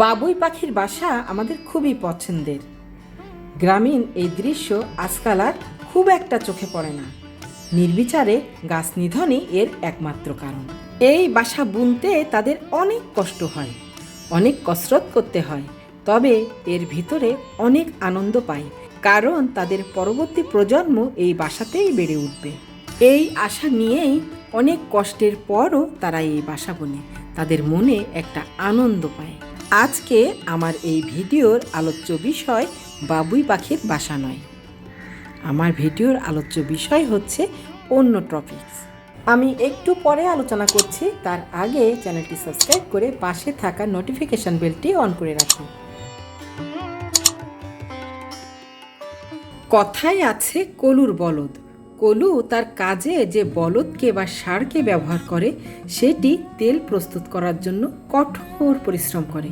বাবুই পাখির বাসা আমাদের খুবই পছন্দের। গ্রামীণ এই দৃশ্য আজকাল আর খুব একটা চোখে পড়ে না। নির্বিচারে গাছ নিধনই এর একমাত্র কারণ। এই বাসা বুনতে তাদের অনেক কষ্ট হয়, অনেক কসরত করতে হয়, তবে এর ভিতরে অনেক আনন্দ পায়, কারণ তাদের পরবর্তী প্রজন্ম এই বাসাতেই বেড়ে উঠবে। এই আশা নিয়েই অনেক কষ্টের পরও তারা এই বাসা বনে, তাদের মনে একটা আনন্দ পায়। আজকে আমার এই ভিডিওর আলোচ্য বিষয় বাবুই পাখির বাসা নয়। আমার ভিডিওর আলোচ্য বিষয় হচ্ছে অন্য টপিকস আমি একটু পরে আলোচনা করছি, তার আগে চ্যানেলটি সাবস্ক্রাইব করে পাশে থাকা নোটিফিকেশন বেলটি অন করে রাখুন। কথায় আছে কলুর বলদ। কলু তার কাজে যে বলদকে বা সারকে ব্যবহার করে, সেটি তেল প্রস্তুত করার জন্য কঠোর পরিশ্রম করে।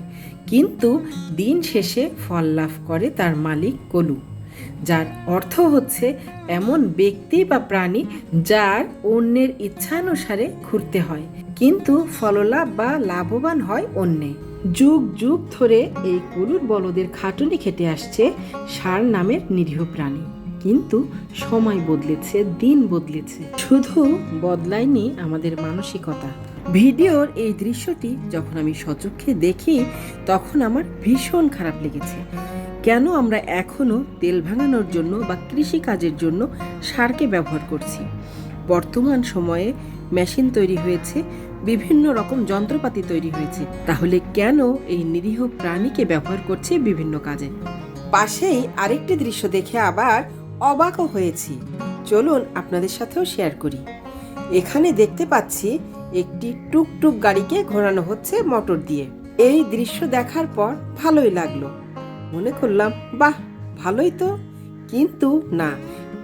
কিন্তু দিন শেষে ফল লাভ করে তার মালিক কলু, যার অর্থ হচ্ছে এমন ব্যক্তি বা প্রাণী যার অন্যের ইচ্ছানুসারে ঘুরতে হয়, কিন্তু ফললাভ বা লাভবান হয় অন্যে। যুগ যুগ ধরে এই গরুর বলদের খাটুনি খেটে আসছে সার নামের নিরীহ প্রাণী। কিন্তু সময় বদলেছে, দিন বদলেছে। শুধু বদলায়নি আমাদের মানসিকতা। ভিডিওর এই দৃশ্যটি যখন আমি সচক্ষে দেখি, তখন আমার ভীষণ খারাপ লেগেছে। কেন আমরা এখনও তেল ভাঙানোর জন্য বা কৃষি কাজের জন্য সারকে ব্যবহার করছি? বর্তমান সময়ে মেশিন তৈরি হয়েছে, বিভিন্ন রকম যন্ত্রপাতি তৈরি হয়েছে। তাহলে কেন এই নিরীহ প্রাণীকে ব্যবহার করছে বিভিন্ন কাজে? পাশেই আরেকটি দৃশ্য দেখে আবার অবাকও হয়েছি। চলুন আপনাদের সাথেও শেয়ার করি। এখানে দেখতে পাচ্ছি একটি টুকটুক গাড়িকে ঘোরানো হচ্ছে মোটর দিয়ে। এই দৃশ্য দেখার পর ভালোই লাগল। মনে করলাম, বাহ, ভালোই তো। কিন্তু না,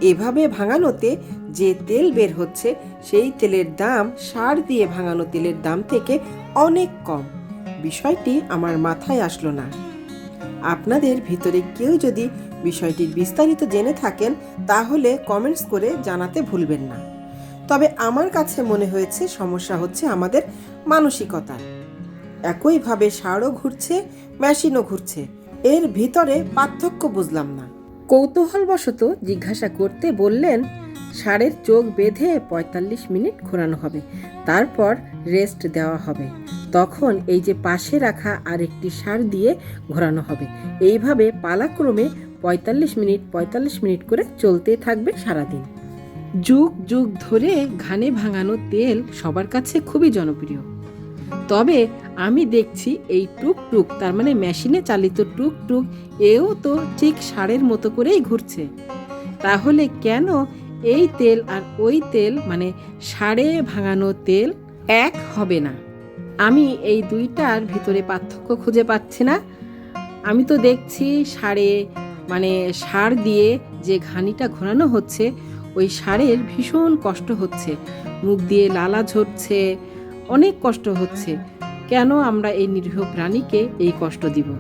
এভাবে ভাঙানোতে যে তেল বের হচ্ছে, সেই তেলের দাম, সার দিয়ে ভাঙানো তেলের দাম থেকে অনেক কম। বিষয়টি আমার মাথায় আসলো না। আপনাদের ভিতরে কেউ যদি বিষয়টির বিস্তারিত জেনে থাকেন, তাহলে কমেন্টস করে জানাতে ভুলবেন না। তবে আমার কাছে মনে হয়েছে সমস্যা হচ্ছে আমাদের মানসিকতার একইভাবে সারও ঘুরছে, মেশিনও ঘুরছে। এর ভিতরে পার্থক্য বুঝলাম না। কৌতূহলবশত জিজ্ঞাসা করতে বললেন ষাঁড়ের চোখ বেঁধে পঁয়তাল্লিশ মিনিট ঘোরানো হবে, তারপর রেস্ট দেওয়া হবে। তখন এই যে পাশে রাখা আরেকটি সার দিয়ে ঘোরানো হবে। এইভাবে পালাক্রমে পঁয়তাল্লিশ মিনিট পঁয়তাল্লিশ মিনিট করে চলতে থাকবে সারাদিন। যুগ যুগ ধরে ঘানে ভাঙানো তেল সবার কাছে খুবই জনপ্রিয়। তবে আমি দেখছি এই টুকটুক তার মানে মেশিনে চালিত টুকটুক এও তো ঠিক সারের মতো করেই ঘুরছে। তাহলে কেন এই তেল আর ওই তেল মানে সারে ভাঙানো তেল, এক হবে না? আমি এই দুইটার ভিতরে পার্থক্য খুঁজে পাচ্ছি না। আমি তো দেখছি সারে মানে সার দিয়ে যে ঘানিটা ঘোরানো হচ্ছে, ওই সারের ভীষণ কষ্ট হচ্ছে। মুখ দিয়ে লালা ঝরছে, অনেক কষ্ট হচ্ছে। কেন আমরা এই নিরীহ প্রাণীকে এই কষ্ট দিব?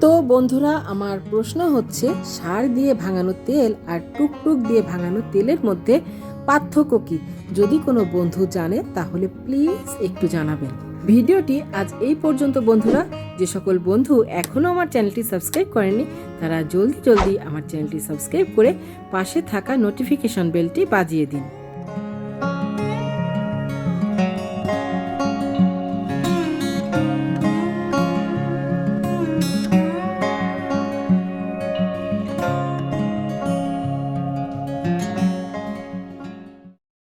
তো বন্ধুরা, আমার প্রশ্ন হচ্ছে, সার দিয়ে ভাঙানো তেল আর টুকটুক দিয়ে ভাঙানো তেলের মধ্যে পার্থক্য কি? যদি কোনো বন্ধু জানে, তাহলে প্লিজ একটু জানাবেন। ভিডিওটি আজ এই পর্যন্ত, বন্ধুরা। যে সকল বন্ধু এখনও আমার চ্যানেলটি সাবস্ক্রাইব করেনি, তারা জলদি জলদি আমার চ্যানেলটি সাবস্ক্রাইব করে পাশে থাকা নোটিফিকেশন বেলটি বাজিয়ে দিন।